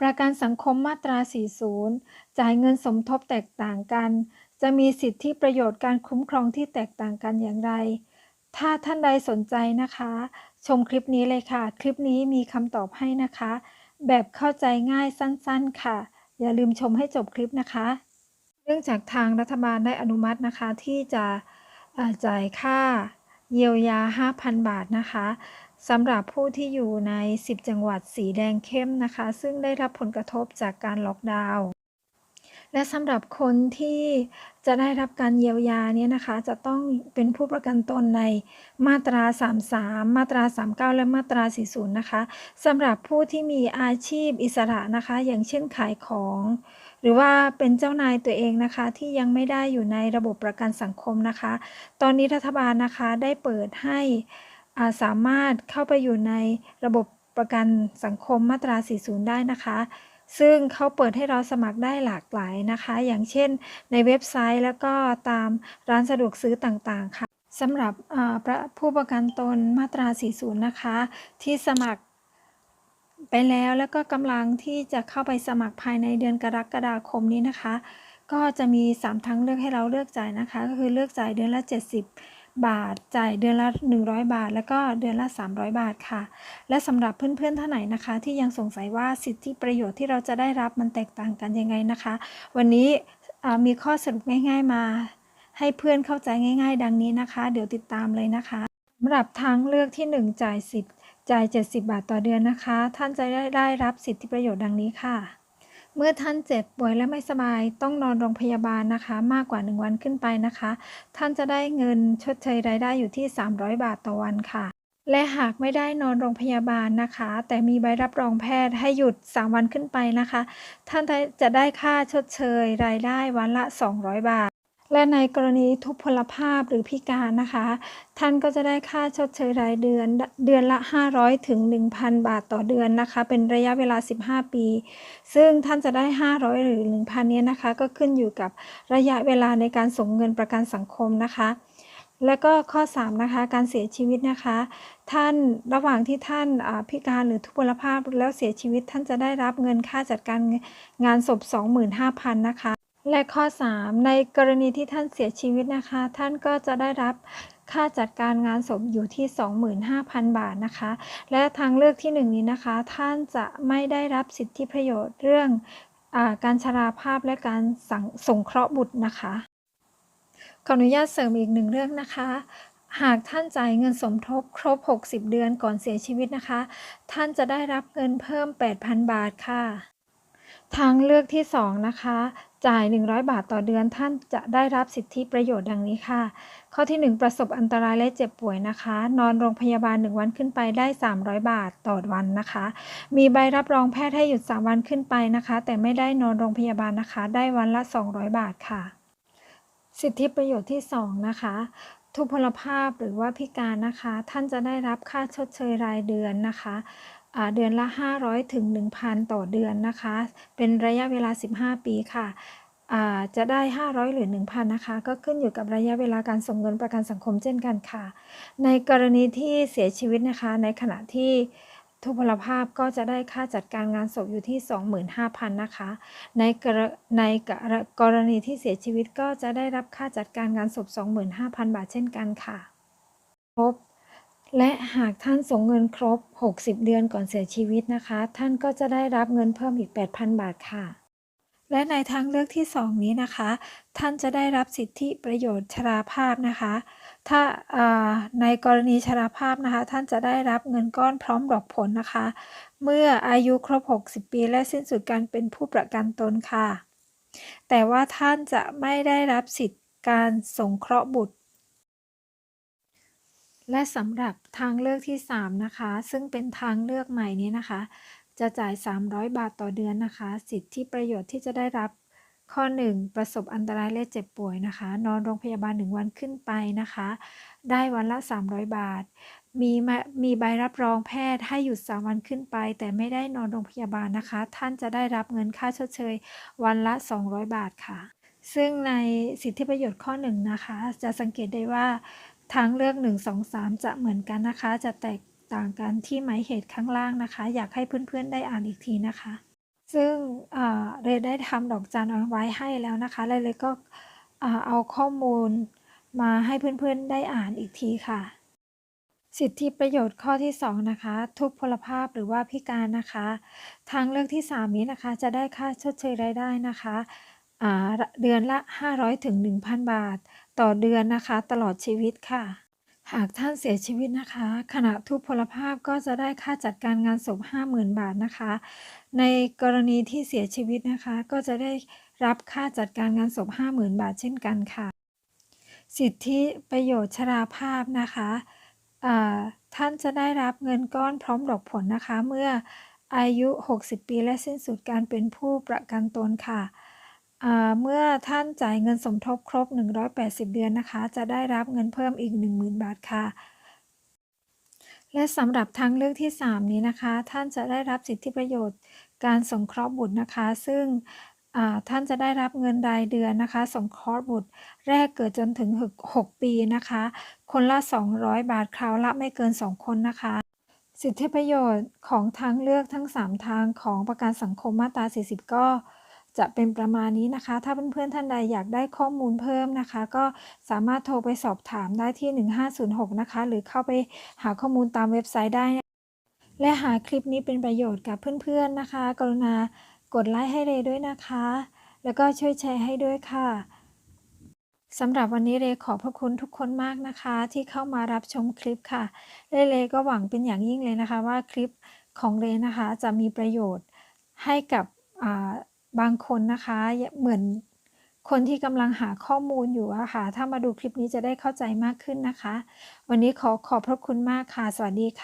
ประกันสังคมมาตรา 40 จ่ายเงินสมทบแตกต่างกัน จะมีสิทธิประโยชน์การคุ้มครองที่แตกต่างกันอย่างไร ถ้าท่านใดสนใจนะคะ ชมคลิปนี้เลยค่ะ คลิปนี้มีคำตอบให้นะคะ แบบเข้าใจง่ายสั้นๆ ค่ะ อย่าลืมชมให้จบคลิปนะคะ เนื่องจากทางรัฐบาลได้อนุมัตินะคะที่จะจ่ายค่า เยียวยา 5,000 บาทนะคะสำหรับผู้ที่อยู่ใน 10 จังหวัดสีแดงเข้มนะคะ ซึ่งได้รับผลกระทบจากการล็อกดาวน์และสำหรับคนที่จะได้รับการเยียวยาเนี่ยนะคะ จะต้องเป็นผู้ประกันตนในมาตรา 33 มาตรา 39 และมาตรา 40 นะคะสำหรับผู้ที่มีอาชีพอิสระนะคะ อย่างเช่นขายของ หรือว่าเป็นเจ้านายตัวเองนะคะที่ยังไม่ได้อยู่ในระบบประกันสังคมนะคะ ตอนนี้รัฐบาลนะคะได้เปิดให้สามารถเข้าไปอยู่ในระบบประกันสังคมมาตรา 40 ได้นะคะ ซึ่งเขาเปิดให้เราสมัครได้หลากหลายนะคะ อย่างเช่นในเว็บไซต์แล้วก็ตามร้านสะดวกซื้อต่างๆค่ะสำหรับผู้ประกันตนมาตรา 40 นะคะ ที่สมัคร ไปแล้วแล้วก็กำลังที่จะเข้าไปสมัครภายในเดือนกรกฎาคมนี้นะคะ ก็จะมี 3ทางเลือกให้เราเลือกจ่ายนะคะ ก็คือเลือกจ่ายเดือนละ 70 บาท จ่ายเดือนละ 100 บาท แล้วก็เดือนละ 300 บาทค่ะ และสำหรับเพื่อนๆท่านไหนนะคะ ที่ยังสงสัยว่าสิทธิประโยชน์ที่เราจะได้รับมันแตกต่างกันยังไงนะคะ วันนี้มีข้อสรุปง่าย ๆ มา ให้เพื่อนเข้าใจง่าย ๆ ดังนี้นะคะ เดี๋ยวติดตามเลยนะคะสำหรับทางเลือกที่ 1 จ่ายสิทธิ จ่าย 70 บาทต่อเดือนนะคะ ท่านจะได้ได้รับสิทธิประโยชน์ดังนี้ค่ะ เมื่อท่านเจ็บป่วยและไม่สบายต้องนอนโรงพยาบาลนะคะ มากกว่า 1 วันขึ้นไปนะคะ ท่านจะได้เงินชดเชยรายได้อยู่ที่ 300 บาทต่อวันค่ะ และหากไม่ได้นอนโรงพยาบาลนะคะ แต่มีใบรับรองแพทย์ให้หยุด 3 วันขึ้นไปนะคะ ท่านจะได้ค่าชดเชยรายได้วันละ 200 บาท และในกรณีทุพพลภาพหรือพิการนะคะ ท่านก็จะได้ค่าชดเชยรายเดือน เดือนละ 500 ถึง 1,000 บาทต่อเดือนนะคะ เป็นระยะเวลา 15 ปี ซึ่งท่านจะได้ 500 หรือ 1,000 เนี้ยนะคะ ก็ขึ้นอยู่กับระยะเวลาในการส่งเงินประกันสังคมนะคะและก็ข้อ 3 นะคะ การเสียชีวิตนะคะ ท่านระหว่างที่ท่านพิการหรือทุพพลภาพแล้วเสียชีวิตท่านจะได้รับเงินค่าจัดการงานศพ 25,000 นะคะ และข้อ 3 ในกรณีที่ท่านเสียชีวิตนะคะ ท่านก็จะได้รับค่าจัดการงานศพอยู่ที่ 25,000 บาทนะคะ และทางเลือกที่ 1 นี้นะคะ ท่านจะไม่ได้รับสิทธิประโยชน์เรื่องอการชราภาพและการสังสงเคราะห์บุตรนะคะขออนุญาตเสริมอีกหนึ่งเรื่องนะคะ หากท่านจ่ายเงินสมทบครบ 60 เดือนก่อนเสียชีวิตนะคะ ท่านจะได้รับเงินเพิ่ม 8,000 บาทค่ะ ทางเลือกที่ 2 นะคะ จ่าย 100 บาทต่อเดือนท่านจะได้รับสิทธิประโยชน์ดังนี้ค่ะ ข้อที่ 1 ประสบอันตรายและเจ็บป่วยนะคะ นอนโรงพยาบาล 1 วันขึ้นไปได้ 300 บาทต่อวันนะคะ มีใบรับรองแพทย์ให้หยุด 3 วันขึ้นไปนะคะ แต่ไม่ได้นอนโรงพยาบาลนะคะ ได้วันละ 200 บาทค่ะ สิทธิประโยชน์ที่ 2 นะคะทุพพลภาพหรือว่าพิการนะคะ ท่านจะได้รับค่าชดเชยรายเดือนนะคะ เดือนละ 500ถึง1,000 ต่อเดือนนะคะ เป็นระยะเวลา 15 ปีค่ะจะได้ 500 หรือ 1,000 นะคะ ก็ขึ้นอยู่กับระยะเวลาการส่งเงินประกันสังคมเช่นกันค่ะ ในกรณีที่เสียชีวิตนะคะ ในขณะที่ทุพพลภาพก็จะได้ค่าจัดการงานศพอยู่ที่ 25,000 นะคะ ในกรในกรกรณีที่เสียชีวิตก็จะได้รับค่าจัดการงานศพ 25,000 บาทเช่นกันค่ะครบ และหากท่านส่งเงินครบ 60 เดือนก่อนเสียชีวิตนะคะ ท่านก็จะได้รับเงินเพิ่มอีก 8,000 บาทค่ะ และในทางเลือกที่ 2 นี้นะคะ ท่านจะได้รับสิทธิประโยชน์ชราภาพนะคะ ถ้าาในกรณีชราภาพนะคะ ท่านจะได้รับเงินก้อนพร้อมดอกผลนะคะ เมื่ออายุครบ 60 ปี และสิ้นสุดการเป็นผู้ประกันตนค่ะ แต่ว่าท่านจะไม่ได้รับสิทธิการสงเคราะห์บุตร และสำหรับทางเลือกที่ 3 นะคะ ซึ่งเป็นทางเลือกใหม่นี้นะคะ จะจ่าย 300 บาทต่อเดือนนะคะ สิทธิประโยชน์ที่จะได้รับข้อ 1 ประสบอันตรายและเจ็บป่วยนะคะ นอนโรงพยาบาล 1 วันขึ้นไปนะคะ ได้วันละ 300 บาท มีมีใบรับรองแพทย์ให้หยุด 3 วันขึ้นไป แต่ไม่ได้นอนโรงพยาบาลนะคะ ท่านจะได้รับเงินค่าชดเชย วันละ 200 บาทค่ะ ซึ่งในสิทธิประโยชน์ข้อ 1 นะคะ จะสังเกตได้ว่า ทางเลือก 1 2 3 จะเหมือนกันนะคะ จะแตกต่างกันที่หมายเหตุข้างล่างนะคะ อยากให้เพื่อนๆได้อ่านอีกทีนะคะ ซึ่งเรย์ได้ทำดอกจันเอาไว้ให้แล้วนะคะแล้วเลยก็อ่าเอาข้อมูลมาให้เพื่อนๆได้อ่านอีกทีค่ะ สิทธิประโยชน์ข้อที่ 2 นะคะ ทุพพลภาพหรือว่าพิการนะคะ ทางเลือกที่ 3 นี้นะคะ จะได้ค่าชดเชยรายได้นะคะ อ่าเดือนละ 500ถึง1,000 บาท ต่อเดือนนะคะ ตลอดชีวิตค่ะ หากท่านเสียชีวิตนะคะ ขณะทุพพลภาพก็จะได้ค่าจัดการงานศพ 50,000 บาทนะคะ ในกรณีที่เสียชีวิตนะคะ ก็จะได้รับค่าจัดการงานศพ 50,000 บาทเช่นกันค่ะ สิทธิประโยชน์ชราภาพนะคะท่านจะได้รับเงินก้อนพร้อมดอกผลนะคะ เมื่ออายุ 60 ปีและสิ้นสุดการเป็นผู้ประกันตนค่ะ อ่าเมื่อท่านจ่ายเงินสมทบครบ 180 เดือนนะคะ จะได้รับเงินเพิ่มอีก 10,000 บาทค่ะ และสำหรับทางเลือกที่ 3 นี้นะคะ ท่านจะได้รับสิทธิประโยชน์ การสงเคราะห์บุตรนะคะ ซึ่งท่านจะได้รับเงินรายเดือนนะคะ สงเคราะห์บุตรแรกเกิดจนถึง 6 ปีนะคะ คนละ 200 บาทคราวละไม่เกิน 2 คนนะคะ สิทธิประโยชน์ของทางเลือกทั้ง 3 ทางของประกันสังคมมาตรา 40 ก็ จะเป็นประมาณนี้นะคะ ถ้าเพื่อนๆท่านใดอยากได้ข้อมูลเพิ่มนะคะ ก็สามารถโทรไปสอบถามได้ที่ 1506 นะคะ หรือเข้าไปหาข้อมูลตามเว็บไซต์ได้ และหาคลิปนี้เป็นประโยชน์กับเพื่อนๆนะคะ กรุณากดไลค์ให้เรด้วยนะคะ แล้วก็ช่วยแชร์ให้ด้วยค่ะสำหรับวันนี้เรขอบพระคุณทุกคนมากนะคะ ที่เข้ามารับชมคลิปค่ะและเรก็หวังเป็นอย่างยิ่งเลยนะคะว่าคลิปของเรนะคะจะมีประโยชน์ให้กับ บางคนนะคะเหมือนคนที่กำลังหาข้อมูลอยู่อะค่ะ ถ้ามาดูคลิปนี้จะได้เข้าใจมากขึ้นนะคะ วันนี้ขอขอบพระคุณมากค่ะ สวัสดีค่ะ